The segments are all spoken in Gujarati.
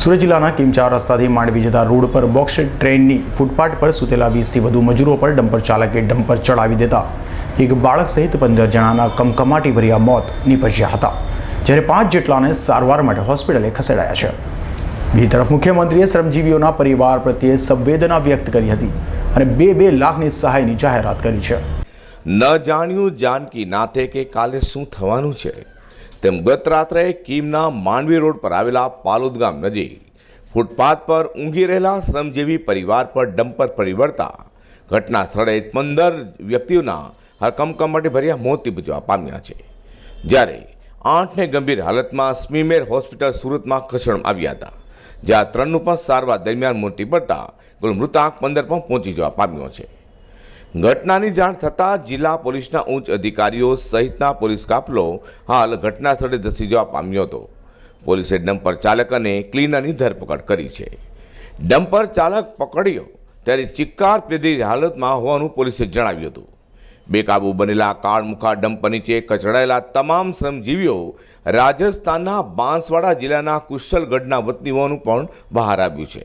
સુરત જિલ્લાના કિમચાર રસ્તાથી માંડવી જતા રોડ પર બોક્સ ટ્રેનની ફૂટપાથ પર સૂતેલા વીસથી વધુ મજૂરો પર ડમ્પર ચાલકે ડમ્પર ચડાવી દેતા એક બાળક સહિત પંદર જણાના કમકમાટી ભર્યા મોત નીપજ્યા હતા, જ્યારે પાંચ જેટલાને સારવાર માટે હોસ્પિટલે ખસેડાયા છે. બીજી તરફ મુખ્યમંત્રીએ શ્રમજીવીઓના પરિવાર પ્રત્યે સંવેદના વ્યક્ત કરી હતી અને બે બે લાખની સહાયની જાહેરાત કરી છે. ન જાણ્યું જાનકી નાથે કે કાલે શું થવાનું છે? તેમ ગત રાત્રે કીમના માંડવી રોડ પર આવેલા પાલોદ ગામ નજીક ફૂટપાથ પર ઊંઘી રહેલા શ્રમજીવી પરિવાર પર ડમ્પર પરિવર્તા ઘટના સ્થળે પંદર વ્યક્તિઓના હરકમકમાટી ભર્યા મોત નીપજવા પામ્યા છે. જ્યારે આઠને ગંભીર હાલતમાં સ્મીમેર હોસ્પિટલ સુરતમાં ખસેડવામાં આવ્યા હતા, જ્યાં ત્રણનું પણ સારવાર દરમિયાન મોટી પડતા કુલ મૃતાંક પંદર પણ પહોંચી જવા પામ્યો છે. ઘટનાની જાણ થતાં જિલ્લા પોલીસના ઉચ્ચ અધિકારીઓ સહિતના પોલીસ કાફલો હાલ ઘટના સ્થળે ધસી જવા પામ્યો હતો. પોલીસે ડમ્પર ચાલક અને ક્લીનરની ધરપકડ કરી છે. ડમ્પર ચાલક પકડ્યો ત્યારે ચિક્કાર પેદી હાલતમાં હોવાનું પોલીસે જણાવ્યું હતું. બેકાબુ બનેલા કાળમુખા ડમ્પર નીચે કચડાયેલા તમામ શ્રમજીવીઓ રાજસ્થાનના બાંસવાડા જિલ્લાના કુશલગઢના વતની હોવાનું પણ બહાર આવ્યું છે.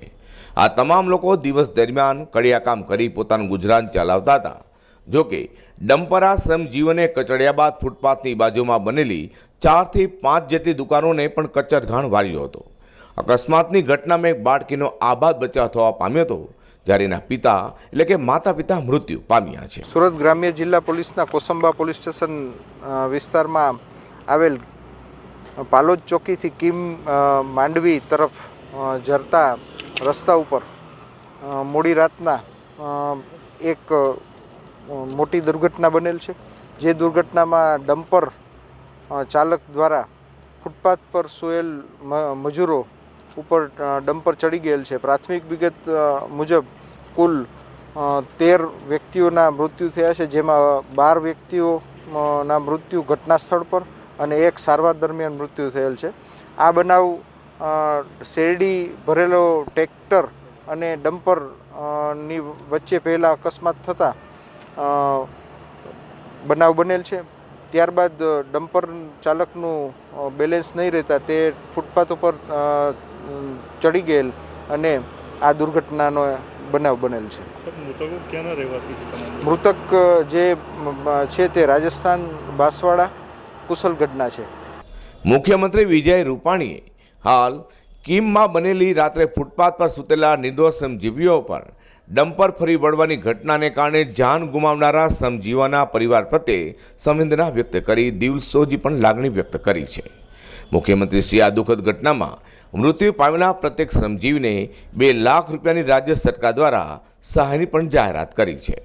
આ તમામ લોકો દિવસ દરમિયાન કડિયાકામ કરી પોતાનું ગુજરાન ચલાવતા હતા. જોકે ડમ્પરા શ્રમજીવને કચડ્યા બાદ ફૂટપાથની બાજુમાં બનેલી ચારથી પાંચ જેટલી દુકાનોને પણ કચરઘાણ વાળ્યો હતો. અકસ્માતની ઘટનામાં એક બાળકીનો આબાદ બચાવ થવા પામ્યો હતો, જ્યારે એના પિતા એટલે કે માતા પિતા મૃત્યુ પામ્યા છે. સુરત ગ્રામ્ય જિલ્લા પોલીસના કોસંબા પોલીસ સ્ટેશન વિસ્તારમાં આવેલ પાલોદ ચોકીથી કિમ માંડવી તરફ જરતા રસ્તા ઉપર મોડી રાતના એક મોટી દુર્ઘટના બનેલ છે. જે દુર્ઘટનામાં ડમ્પર ચાલક દ્વારા ફૂટપાથ પર સોયેલ મજૂરો ઉપર ડમ્પર ચડી ગયેલ છે. પ્રાથમિક વિગત મુજબ કુલ તેર વ્યક્તિઓના મૃત્યુ થયા છે. જેમાં બાર વ્યક્તિઓના મૃત્યુ ઘટના સ્થળ પર અને એક સારવાર દરમિયાન મૃત્યુ થયેલ છે. આ બનાવ શેરડી ભરેલો ટ્રેક્ટર અને ડમ્પરની વચ્ચે પહેલાં અકસ્માત થતાં બનાવ બનેલ છે. ત્યારબાદ ડમ્પર ચાલકનું બેલેન્સ નહીં રહેતા તે ફૂટપાથ ઉપર ચડી ગયેલ અને આ દુર્ઘટનાનો બનાવ બનેલ છે. મૃતક જે છે તે રાજસ્થાન બાંસવાડા કુશલગઢના છે. મુખ્યમંત્રી વિજય રૂપાણીએ હાલ, કીમમાં બનેલી રાત્રે ફૂટપાથ પર સૂતેલા નિર્દોષ શ્રમજીવીઓ પર ડમ્પર ફરી વળવાની ઘટનાને કારણે જાન ગુમાવનારા શ્રમજીવાના પરિવાર પ્રત્યે સંવેદના વ્યક્ત કરી દિવસોજી પણ લાગણી વ્યક્ત કરી છે. મુખ્યમંત્રી શ્રી આ દુઃખદ ઘટનામાં મૃત્યુ પામેલા પ્રત્યેક શ્રમજીવીને બે લાખ રૂપિયાની રાજ્ય સરકાર દ્વારા સહાયની પણ જાહેરાત કરી છે.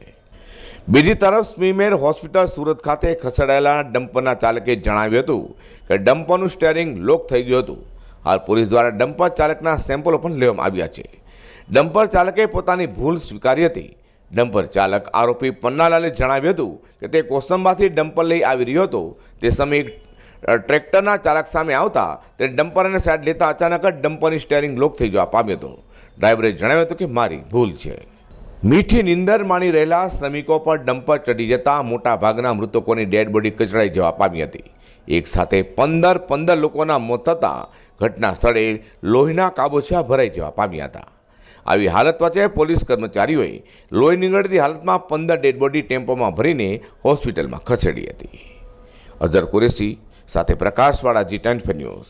બીજી તરફ સ્મીમેર હોસ્પિટલ સુરત ખાતે ખસેડાયેલા ડમ્પરના ચાલકે જણાવ્યું હતું કે ડમ્પરનું સ્ટેરિંગ લોક થઈ ગયું હતું. હાલ પોલીસ દ્વારા ડમ્પર ચાલકના સેમ્પલો પણ લેવામાં આવ્યા છે. ડમ્પર ચાલકે પોતાની ભૂલ સ્વીકારી હતી. ડમ્પર ચાલક આરોપી પન્નાલાલે જણાવ્યું હતું કે તે કોસંબાથી ડમ્પર લઈ આવી રહ્યો હતો. તે સમયે ટ્રેક્ટરના ચાલક સામે આવતા તે ડમ્પરને સાઈડ લેતા અચાનક જ ડમ્પરની સ્ટેરિંગ લોક થઈ જવા પામ્યો હતો. ડ્રાઈવરે જણાવ્યું હતું કે મારી ભૂલ છે. મીઠી નિંદર માણી રહેલા શ્રમિકો પર ડમ્પર ચડી જતા મોટા ભાગના મૃતકોની ડેડ બોડી કચડાઈ જવા પામી હતી. એક સાથે પંદર પંદર લોકોના મોત થતાં ઘટના સ્થળે લોહીના કાબોછા ભરાઈ જવા પામ્યા હતા. આવી હાલત વચ્ચે પોલીસ કર્મચારીઓએ લોહી નીકળતી હાલતમાં પંદર ડેડ બોડી ટેમ્પોમાં ભરીને હોસ્પિટલમાં ખસેડી હતી. અઝર કુરેશી સાથે પ્રકાશવાળા જી ટેન ન્યૂઝ.